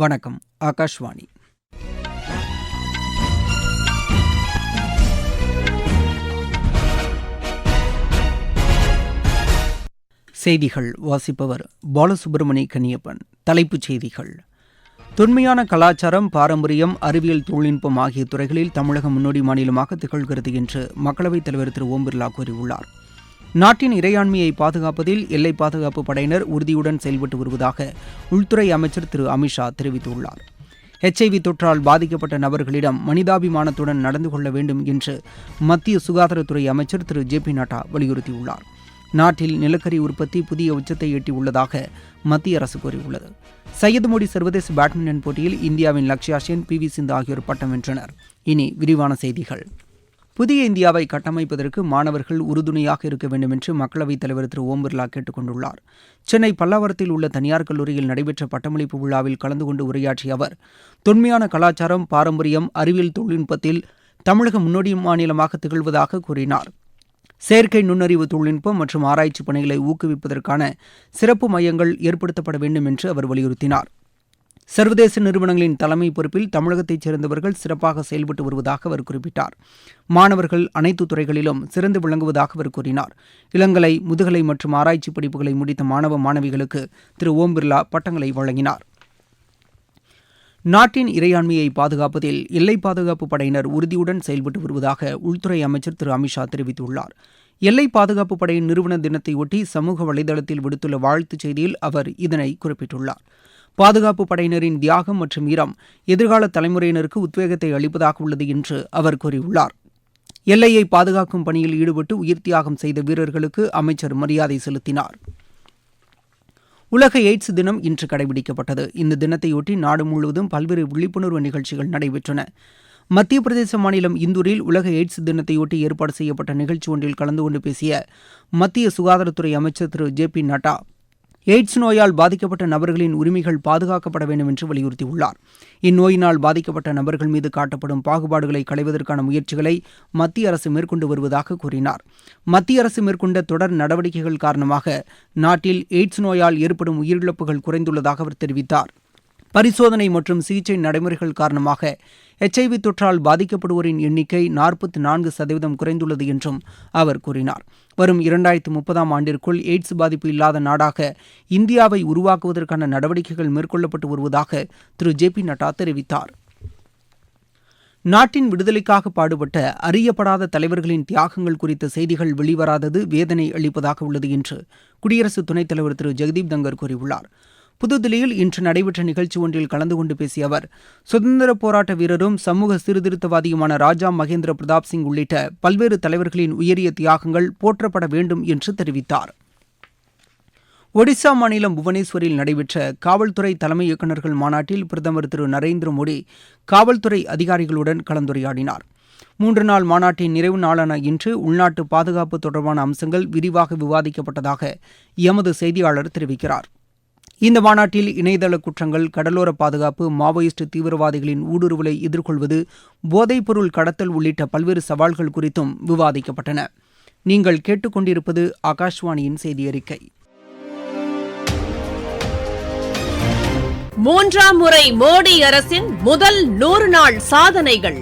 வணக்கம் ஆகாஷ்வாணி. செய்திகள் வாசிப்பவர் பாலசுப்ரமணி கன்னியப்பன். தலைப்புச் செய்திகள். தொன்மையான கலாச்சாரம் பாரம்பரியம் அறிவியல் தொழில்நுட்பம் ஆகிய துறைகளில் தமிழகம் முன்னோடி மாநிலமாக திகழ்கிறது என்று மக்களவைத் தலைவர் திரு ஓம் பிர்லா கூறியுள்ளார். நாட்டின் இறையாண்மையை பாதுகாப்பதில் எல்லை பாதுகாப்பு படையினர் உறுதியுடன் செயல்பட்டு வருவதாக உள்துறை அமைச்சர் திரு அமித்ஷா தெரிவித்துள்ளார். எச்ஐவி தொற்றால் பாதிக்கப்பட்ட நபர்களிடம் மனிதாபிமானத்துடன் நடந்து கொள்ள வேண்டும் என்று மத்திய சுகாதாரத்துறை அமைச்சர் திரு ஜே பி நட்டா வலியுறுத்தியுள்ளார். நாட்டில் நிலக்கரி உற்பத்தி புதிய உச்சத்தை எட்டியுள்ளதாக மத்திய அரசு கூறியுள்ளது. சையது மோடி சர்வதேச பேட்மிண்டன் போட்டியில் இந்தியாவின் லக்ஷ்யா சென் பி வி சிந்து ஆகியோர் பட்டம் வென்றனர். இனி விரிவான செய்திகள். புதிய இந்தியாவை கட்டமைப்பதற்கு மாணவர்கள் உறுதுணையாக இருக்க வேண்டும் என்று மக்களவைத் தலைவர் திரு ஓம் பிர்லா கேட்டுக் கொண்டுள்ளார் சென்னை பல்லாவரத்தில் உள்ள தனியார் கல்லூரியில் நடைபெற்ற பட்டமளிப்பு விழாவில் கலந்து கொண்டு உரையாற்றிய அவர் தொன்மையான கலாச்சாரம் பாரம்பரியம் அறிவியல் தொழில்நுட்பத்தில் தமிழகம் முன்னோடி மாநிலமாக திகழ்வதாக கூறினார். செயற்கை நுண்ணறிவு தொழில்நுட்பம் மற்றும் ஆராய்ச்சி பணிகளை ஊக்குவிப்பதற்கான சிறப்பு மையங்கள் ஏற்படுத்தப்பட வேண்டும் என்று அவர் வலியுறுத்தினார். சர்வதேச நிறுவனங்களின் தலைமை பொறுப்பில் தமிழகத்தைச் சேர்ந்தவர்கள் சிறப்பாக செயல்பட்டு வருவதாக அவர் குறிப்பிட்டார். மாணவர்கள் அனைத்து துறைகளிலும் சிறந்து விளங்குவதாக அவர் கூறினார். இளங்கலை முதுகலை மற்றும் ஆராய்ச்சி படிப்புகளை முடித்த மாணவ மாணவிகளுக்கு திரு ஓம் பிர்லா பட்டங்களை வழங்கினார். நாட்டின் இறையாண்மையை பாதுகாப்பதில் எல்லை பாதுகாப்பு படையினர் உறுதியுடன் செயல்பட்டு வருவதாக உள்துறை அமைச்சர் திரு அமித்ஷா தெரிவித்துள்ளார். எல்லை பாதுகாப்பு படையின் நிறுவன தினத்தையொட்டி சமூக வலைதளத்தில் விடுத்துள்ள வாழ்த்துச் செய்தியில் அவர் இதனை குறிப்பிட்டுள்ளார். பாதுகாப்பு படையினரின் தியாகம் மற்றும் வீரம் எதிர்கால தலைமுறையினருக்கு உத்வேகத்தை அளிப்பதாக உள்ளது என்று அவர் கூறியுள்ளார். எல்லையை பாதுகாக்கும் பணியில் ஈடுபட்டு உயிர் தியாகம் செய்த வீரர்களுக்கு அமைச்சர் மரியாதை செலுத்தினார். உலக எய்ட்ஸ் தினம் இன்று கடைபிடிக்கப்பட்டது. இந்த தினத்தையொட்டி நாடு முழுவதும் பல்வேறு விழிப்புணர்வு நிகழ்ச்சிகள் நடைபெற்றன. மத்திய பிரதேச மாநிலம் இந்தூரில் உலக எய்ட்ஸ் தினத்தையொட்டி ஏற்பாடு செய்யப்பட்ட நிகழ்ச்சி ஒன்றில் கலந்து கொண்டு பேசிய மத்திய சுகாதாரத்துறை அமைச்சர் திரு ஜே பி நட்டா எய்ட்ஸ் நோயால் பாதிக்கப்பட்ட நபர்களின் உரிமைகள் பாதுகாக்கப்பட வேண்டும் என்று வலியுறுத்தியுள்ளார். இந்நோயினால் பாதிக்கப்பட்ட நபர்கள் மீது காட்டப்படும் பாகுபாடுகளை களைவதற்கான முயற்சிகளை மத்திய அரசு மேற்கொண்டு வருவதாக கூறினார். மத்திய அரசு மேற்கொண்ட தொடர் நடவடிக்கைகள் காரணமாக நாட்டில் எய்ட்ஸ் நோயால் ஏற்படும் உயிரிழப்புகள் குறைந்துள்ளதாக அவர் தெரிவித்தார். பரிசோதனை மற்றும் சிகிச்சை நடைமுறைகள் காரணமாக எச்ஐவி தொற்றால் பாதிக்கப்படுவோரின் எண்ணிக்கை நாற்பத்தி நான்கு சதவீதம் குறைந்துள்ளது என்றும் அவர் கூறினார். வரும் இரண்டாயிரத்து முப்பதாம் ஆண்டிற்குள் எய்ட்ஸ் பாதிப்பு இல்லாத நாடாக இந்தியாவை உருவாக்குவதற்கான நடவடிக்கைகள் மேற்கொள்ளப்பட்டு வருவதாக திரு. ஜே. பி. நட்டா தெரிவித்தார். நாட்டின் விடுதலைக்காக பாடுபட்ட அறியப்படாத தலைவர்களின் தியாகங்கள் குறித்த செய்திகள் வெளிவராதது வேதனை அளிப்பதாக உள்ளது என்று குடியரசு துணைத் தலைவர் திரு. ஜெகதீப் தங்கர் கூறியுள்ளார். புதுதில்லியில் இன்று நடைபெற்ற நிகழ்ச்சி ஒன்றில் கலந்து கொண்டு பேசிய அவர் சுதந்திர போராட்ட வீரரும் சமூக சீர்திருத்தவாதியுமான ராஜா மகேந்திர பிரதாப் சிங் உள்ளிட்ட பல்வேறு தலைவர்களின் உயரிய தியாகங்கள் போற்றப்பட வேண்டும் என்று தெரிவித்தார். ஒடிசா மாநிலம் புவனேஸ்வரில் நடைபெற்ற காவல்துறை தலைமை இயக்குநர்கள் மாநாட்டில் பிரதமர் திரு நரேந்திர மோடி காவல்துறை அதிகாரிகளுடன் கலந்துரையாடினார். மூன்று நாள் மாநாட்டின் நிறைவு நாளான இன்று உள்நாட்டு பாதுகாப்பு தொடர்பான அம்சங்கள் விரிவாக விவாதிக்கப்பட்டதாக எமது செய்தியாளர் தெரிவிக்கிறார். இந்த மாநாட்டில் இணையதள குற்றங்கள் கடலோர பாதுகாப்பு மாவோயிஸ்ட் தீவிரவாதிகளின் ஊடுருவலை எதிர்கொள்வது போதைப்பொருள் கடத்தல் உள்ளிட்ட பல்வேறு சவால்கள் குறித்தும் விவாதிக்கப்பட்டன. நீங்கள் கேட்டுக்கொண்டிருப்பது ஆகாஷ்வாணியின் செய்தி அறிக்கை. மூன்றாம் முறை மோடி அரசின் முதல் நூறு நாள் சாதனைகள்.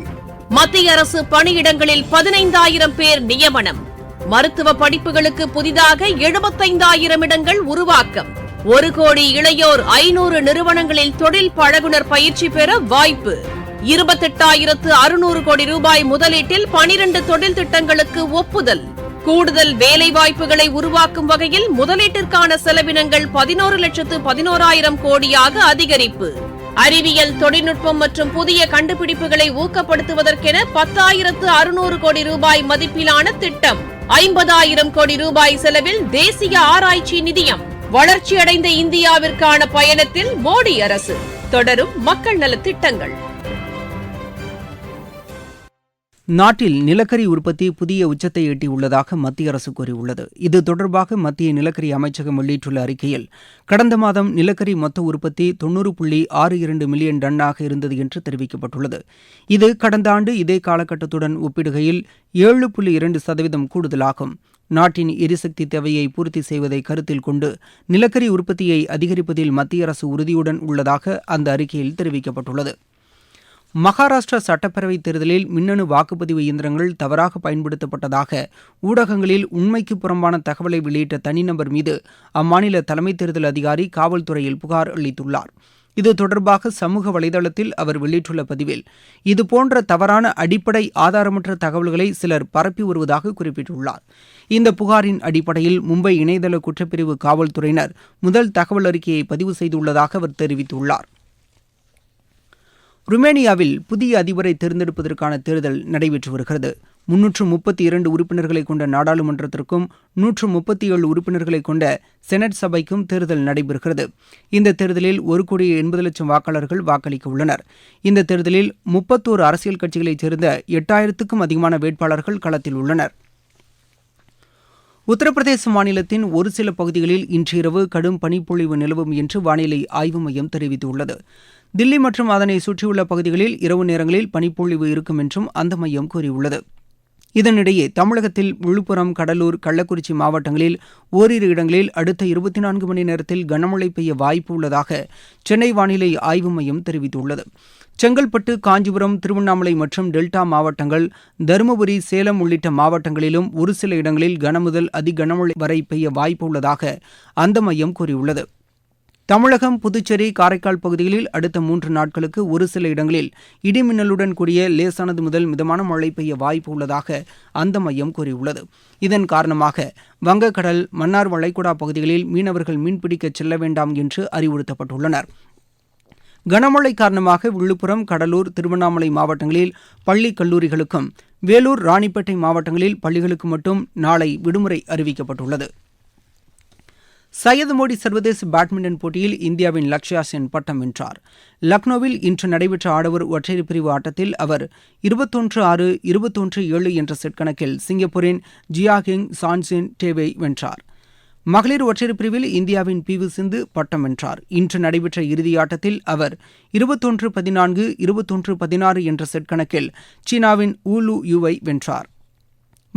மத்திய அரசு பணியிடங்களில் பதினைந்தாயிரம் பேர் நியமனம். மருத்துவ படிப்புகளுக்கு புதிதாக எழுபத்தைந்தாயிரம் இடங்கள் உருவாக்கம். ஒரு கோடி இளையோர் ஐநூறு நிறுவனங்களில் தொழில் பழகுனர் பயிற்சி பெற வாய்ப்பு. இருபத்தெட்டாயிரத்து அறுநூறு கோடி ரூபாய் முதலீட்டில் பனிரண்டு தொழில் திட்டங்களுக்கு ஒப்புதல். கூடுதல் வேலை வாய்ப்புகளை உருவாக்கும் வகையில் முதலீட்டிற்கான செலவினங்கள் பதினோரு லட்சத்து பதினோராயிரம் கோடியாக அதிகரிப்பு. அறிவியல் தொழில்நுட்பம் மற்றும் புதிய கண்டுபிடிப்புகளை ஊக்கப்படுத்துவதற்கென பத்தாயிரத்து அறுநூறு கோடி ரூபாய் மதிப்பிலான திட்டம். ஐம்பதாயிரம் கோடி ரூபாய் செலவில் தேசிய ஆராய்ச்சி நிதியம். வளர்ச்சியடைந்த இந்தியாவிற்கான பயணத்தில் மோடி அரசு தொடரும் மக்கள் நலத்திட்டங்கள். நாட்டில் நிலக்கரி உற்பத்தி புதிய உச்சத்தை எட்டியுள்ளதாக மத்திய அரசு கூறியுள்ளது. இது தொடர்பாக மத்திய நிலக்கரி அமைச்சகம் வெளியிட்டுள்ள அறிக்கையில் கடந்த மாதம் நிலக்கரி மொத்த உற்பத்தி தொன்னூறு புள்ளி ஆறு இரண்டு மில்லியன் டன்னாக இருந்தது என்று தெரிவிக்கப்பட்டுள்ளது. இது கடந்த ஆண்டு இதே காலகட்டத்துடன் ஒப்பிடுகையில் ஏழு புள்ளி இரண்டு சதவீதம் கூடுதலாகும். நாட்டின் எரிசக்தி தேவையை பூர்த்தி செய்வதை கருத்தில் கொண்டு நிலக்கரி உற்பத்தியை அதிகரிப்பதில் மத்திய அரசு உறுதியுடன் உள்ளதாக அந்த அறிக்கையில் தெரிவிக்கப்பட்டுள்ளது. மகாராஷ்டிரா சட்டப்பேரவைத் தேர்தலில் மின்னணு வாக்குப்பதிவு இயந்திரங்கள் தவறாக பயன்படுத்தப்பட்டதாக ஊடகங்களில் உண்மைக்கு புறம்பான தகவலை வெளியிட்ட தனிநபர் மீது அம்மாநில தலைமை தேர்தல் அதிகாரி காவல்துறையில் புகார் அளித்துள்ளார். இது தொடர்பாக சமூக வலைதளத்தில் அவர் வெளியிட்டுள்ள பதிவில் இதுபோன்ற தவறான அடிப்படை ஆதாரமற்ற தகவல்களை சிலர் பரப்பி வருவதாக குறிப்பிட்டுள்ளார். இந்த புகாரின் அடிப்படையில் மும்பை இணையதள குற்றப்பிரிவு காவல்துறையினர் முதல் தகவல் அறிக்கையை பதிவு செய்துள்ளதாக அவர் தெரிவித்துள்ளார். ருமேனியாவில் புதிய அதிபரை தேர்ந்தெடுப்பதற்கான தேர்தல் நடைபெற்று வருகிறது. முன்னூற்று முப்பத்தி இரண்டு உறுப்பினர்களை கொண்ட நாடாளுமன்றத்திற்கும் நூற்று முப்பத்தி ஏழு உறுப்பினர்களை கொண்ட செனட் சபைக்கும் தேர்தல் நடைபெறுகிறது. இந்த தேர்தலில் ஒரு கோடி எண்பது லட்சம் வாக்காளர்கள் வாக்களிக்க உள்ளனர். இந்த தேர்தலில் முப்பத்தோரு அரசியல் கட்சிகளைச் சேர்ந்த எட்டாயிரத்துக்கும் அதிகமான வேட்பாளர்கள் களத்தில் உள்ளனர். உத்தரப்பிரதேச மாநிலத்தின் ஒரு சில பகுதிகளில் இன்று இரவு கடும் பனிப்பொழிவு நிலவும் என்று வானிலை ஆய்வு மையம் தெரிவித்துள்ளது. தில்லி மற்றும் அதனை சுற்றியுள்ள பகுதிகளில் இரவு நேரங்களில் பனிப்பொழிவு இருக்கும் என்றும் அந்த மையம் கூறியுள்ளது. இதனிடையே தமிழகத்தில் விழுப்புரம் கடலூர் கள்ளக்குறிச்சி மாவட்டங்களில் ஓரிரு இடங்களில் அடுத்த இருபத்தி நான்கு மணி நேரத்தில் கனமழை பெய்ய வாய்ப்பு உள்ளதாக சென்னை வானிலை ஆய்வு மையம் தெரிவித்துள்ளது. செங்கல்பட்டு காஞ்சிபுரம் திருவண்ணாமலை மற்றும் டெல்டா மாவட்டங்கள் தருமபுரி சேலம் உள்ளிட்ட மாவட்டங்களிலும் ஒரு சில இடங்களில் கனமுதல் அதி கனமழை வரை பெய்ய வாய்ப்பு உள்ளதாக அந்த மையம் கூறியுள்ளது. தமிழகம் புதுச்சேரி காரைக்கால் பகுதிகளில் அடுத்த மூன்று நாட்களுக்கு ஒரு சில இடங்களில் இடிமின்னலுடன் கூடிய லேசானது முதல் மிதமான மழை பெய்ய வாய்ப்பு உள்ளதாக அந்த மையம் கூறியுள்ளது. இதன் காரணமாக வங்கக்கடல் மன்னார் வளைகுடா பகுதிகளில் மீனவர்கள் மீன்பிடிக்கச் செல்ல வேண்டாம் என்று அறிவுறுத்தப்பட்டுள்ளனர். கனமழை காரணமாக விழுப்புரம் கடலூர் திருவண்ணாமலை மாவட்டங்களில் பள்ளி கல்லூரிகளுக்கும் வேலூர் ராணிப்பேட்டை மாவட்டங்களில் பள்ளிகளுக்கு மட்டும் நாளை விடுமுறை அறிவிக்கப்பட்டுள்ளது. சையது மோடி சர்வதேச பேட்மிண்டன் போட்டியில் இந்தியாவின் லக்ஷயா சென் பட்டம் வென்றார். லக்னோவில் இன்று நடைபெற்ற ஆடவர் ஒற்றையர் பிரிவு ஆட்டத்தில் அவர் இருபத்தொன்று ஆறு இருபத்தொன்று ஏழு என்ற செட் கணக்கில் சிங்கப்பூரின் ஜியாகிங் சான்சின் டேவை வென்றார். மகளிர் ஒற்றையர் பிரிவில் இந்தியாவின் பி வி சிந்து பட்டம் வென்றார். இன்று நடைபெற்ற இறுதியாட்டத்தில் அவர் இருபத்தொன்று பதினான்கு இருபத்தொன்று பதினாறு என்ற செட் கணக்கில் சீனாவின் ஊலு யுவை வென்றார்.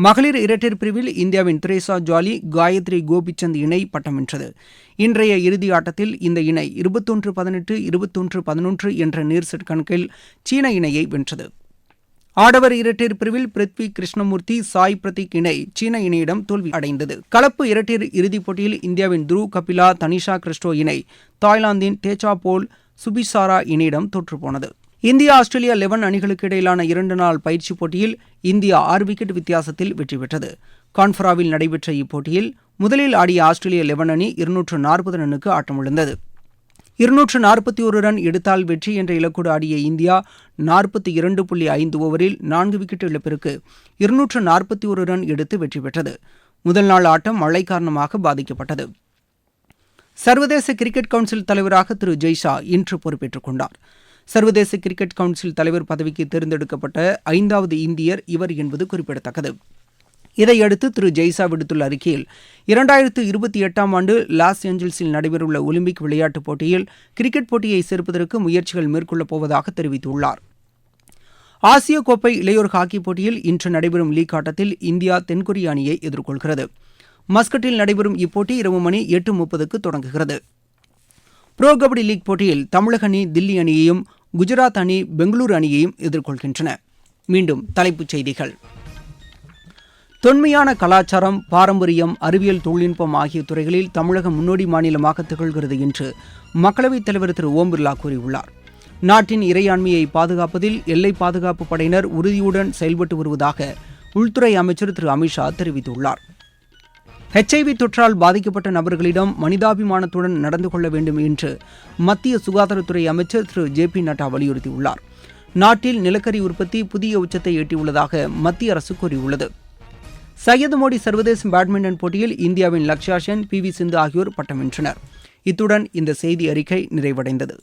மகளிர் இரட்டையர் பிரிவில் இந்தியாவின் திரேசா ஜாலி காயத்ரி கோபிச்சந்த் இணை பட்டம் வென்றது. இன்றைய இறுதி ஆட்டத்தில் இந்த இணை இருபத்தொன்று பதினெட்டு இருபத்தொன்று பதினொன்று என்ற நீர்செட் கணக்கில் சீன இணையை வென்றது. ஆடவர் இரட்டையர் பிரிவில் பிருத்வி கிருஷ்ணமூர்த்தி சாய் பிரதீக் இணை சீன இணையிடம் தோல்வி அடைந்தது. கலப்பு இரட்டையர் இறுதிப் போட்டியில் இந்தியாவின் துருவ் கபிலா தனிஷா கிறிஸ்டோ இணை தாய்லாந்தின் தேச்சா போல் சுபிசாரா இணையிடம் தோற்றுப்போனது இந்தியா ஆஸ்திரேலியா லெவன் அணிகளுக்கு இடையிலான இரண்டு நாள் பயிற்சிப் போட்டியில் இந்தியா ஆறு விக்கெட் வித்தியாசத்தில் வெற்றி பெற்றது. கான்ஃபராவில் நடைபெற்ற இப்போட்டியில் முதலில் ஆடிய ஆஸ்திரேலிய லெவன் அணி இருநூற்று நாற்பது ரன்னுக்கு ஆட்டமிழந்தது இருநூற்று நாற்பத்தி ஒரு ரன் எடுத்தால் வெற்றி என்ற இலக்கோடு ஆடிய இந்தியா நாற்பத்தி இரண்டு புள்ளி ஐந்து ஓவரில் நான்கு விக்கெட் இழப்பிற்கு இருநூற்று நாற்பத்தி ஒரு ரன் எடுத்து வெற்றி பெற்றது. முதல் நாள் ஆட்டம் மழை காரணமாக பாதிக்கப்பட்டது. சர்வதேச கிரிக்கெட் கவுன்சில் தலைவராக திரு ஜெய்ஷா இன்று பொறுப்பேற்றுக் கொண்டார். சர்வதேச கிரிக்கெட் கவுன்சில் தலைவர் பதவிக்கு தேர்ந்தெடுக்கப்பட்ட ஐந்தாவது இந்தியர் இவர் என்பது குறிப்பிடத்தக்கது. இதையடுத்து திரு ஜெய்சா விடுத்துள்ள அறிக்கையில் இரண்டாயிரத்து இருபத்தி எட்டாம் ஆண்டு லாஸ் ஏஞ்சல்ஸில் நடைபெறவுள்ள ஒலிம்பிக் விளையாட்டுப் போட்டியில் கிரிக்கெட் போட்டியை சேர்ப்பதற்கு முயற்சிகள் மேற்கொள்ளப் போவதாக தெரிவித்துள்ளார். ஆசிய கோப்பை இளையோர் ஹாக்கி போட்டியில் இன்று நடைபெறும் லீக் ஆட்டத்தில் இந்தியா தென்கொரிய அணியை எதிர்கொள்கிறது. மஸ்கட்டில் நடைபெறும் இப்போட்டி இரவு மணி எட்டு முப்பதுக்கு தொடங்குகிறது. புரோ கபடி லீக் போட்டியில் தமிழக அணி தில்லி அணியையும் குஜராத் அணி பெங்களூரு அணியையும் எதிர்கொள்கின்றன. மீண்டும் தலைப்புச் செய்திகள். தொன்மையான கலாச்சாரம் பாரம்பரியம் அறிவியல் தொழில்நுட்பம் ஆகிய துறைகளில் தமிழகம் முன்னோடி மாநிலமாக திகழ்கிறது என்று மக்களவைத் தலைவர் திரு. ஓம் பிர்லா கூறியுள்ளார். நாட்டின் இறையாண்மையை பாதுகாப்பதில் எல்லை பாதுகாப்பு படையினர் உறுதியுடன் செயல்பட்டு வருவதாக உள்துறை அமைச்சர் திரு. அமித்ஷா தெரிவித்துள்ளார். ஹெச்ஐவி தொற்றால் பாதிக்கப்பட்ட நபர்களிடம் மனிதாபிமானத்துடன் நடந்து கொள்ள வேண்டும் என்று மத்திய சுகாதாரத்துறை அமைச்சர் திரு. ஜே. பி. நட்டா வலியுறுத்தியுள்ளார். நாட்டில் நிலக்கரி உற்பத்தி புதிய உச்சத்தை எட்டியுள்ளதாக மத்திய அரசு கூறியுள்ளது. சையது மோடி சர்வதேச பேட்மிண்டன் போட்டியில் இந்தியாவின் லக்ஷயா சென் பி. வி. சிந்து ஆகியோர் பட்டம் வென்றனர். இத்துடன் இந்த செய்தி அறிக்கை நிறைவடைந்தது.